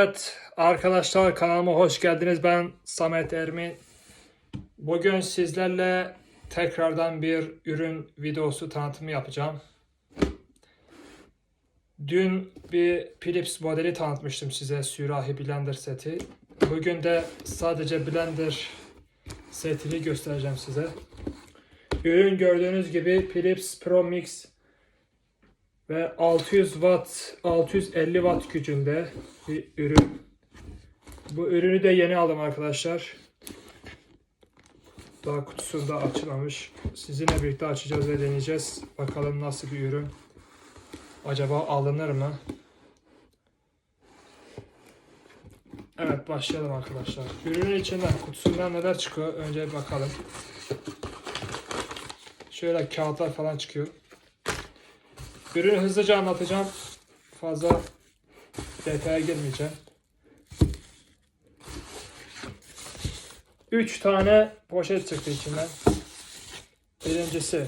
Evet arkadaşlar kanalıma hoş geldiniz. Ben Samet Ermin. Bugün sizlerle tekrardan bir ürün videosu tanıtımı yapacağım. Dün bir Philips modeli tanıtmıştım size sürahi blender seti. Bugün de sadece blender setini göstereceğim size. Ürün gördüğünüz gibi Philips Pro Mix ve 600 watt 650 watt gücünde bir ürün. Bu ürünü de yeni aldım arkadaşlar. Daha kutusunda açılmamış. Sizinle birlikte açacağız ve deneyeceğiz. Bakalım nasıl bir ürün. Acaba alınır mı? Evet başlayalım arkadaşlar. Ürünün içinden kutusundan neler çıkıyor? Önce bir bakalım. Şöyle kağıtlar falan çıkıyor. Ürünü hızlıca anlatacağım. Fazla detaya girmeyeceğim. 3 tane poşet çıktı içinden. Birincisi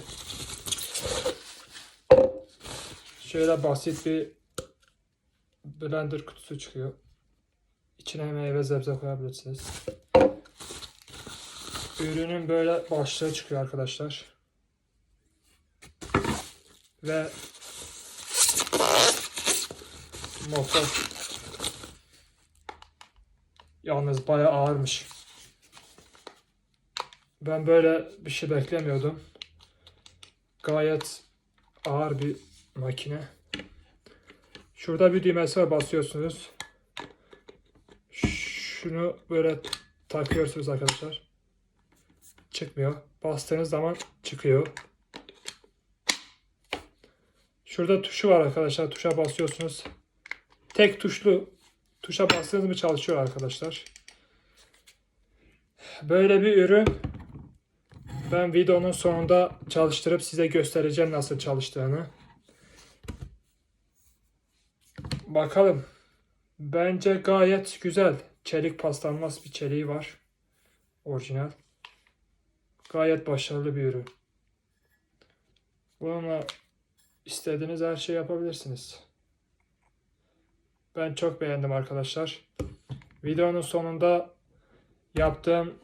şöyle basit bir blender kutusu çıkıyor. İçine meyve sebze koyabilirsiniz. Ürünün böyle başlığı çıkıyor arkadaşlar. Ve motor yalnız bayağı ağırmış. Ben böyle bir şey beklemiyordum. Gayet ağır bir makine. Şurada bir düğmesi var basıyorsunuz. Şunu böyle takıyorsunuz arkadaşlar. Çıkmıyor. Bastığınız zaman çıkıyor. Şurada tuşu var arkadaşlar. Tuşa basıyorsunuz. Tek tuşlu tuşa bastığınız mı çalışıyor arkadaşlar. Böyle bir ürün. Ben videonun sonunda çalıştırıp size göstereceğim nasıl çalıştığını. Bakalım. Bence gayet güzel. Çelik paslanmaz bir çeliği var. Orijinal. Gayet başarılı bir ürün. Bununla istediğiniz her şeyi yapabilirsiniz. Ben çok beğendim arkadaşlar. Videonun sonunda yaptığım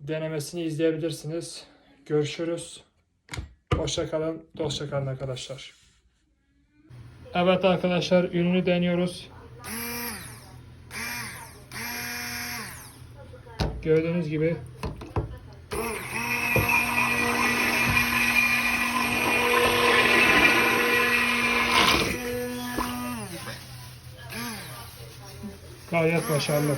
denemesini izleyebilirsiniz. Görüşürüz. Hoşça kalın, dostça kalın arkadaşlar. Evet arkadaşlar ürünü deniyoruz. Gördüğünüz gibi gayet başarılı.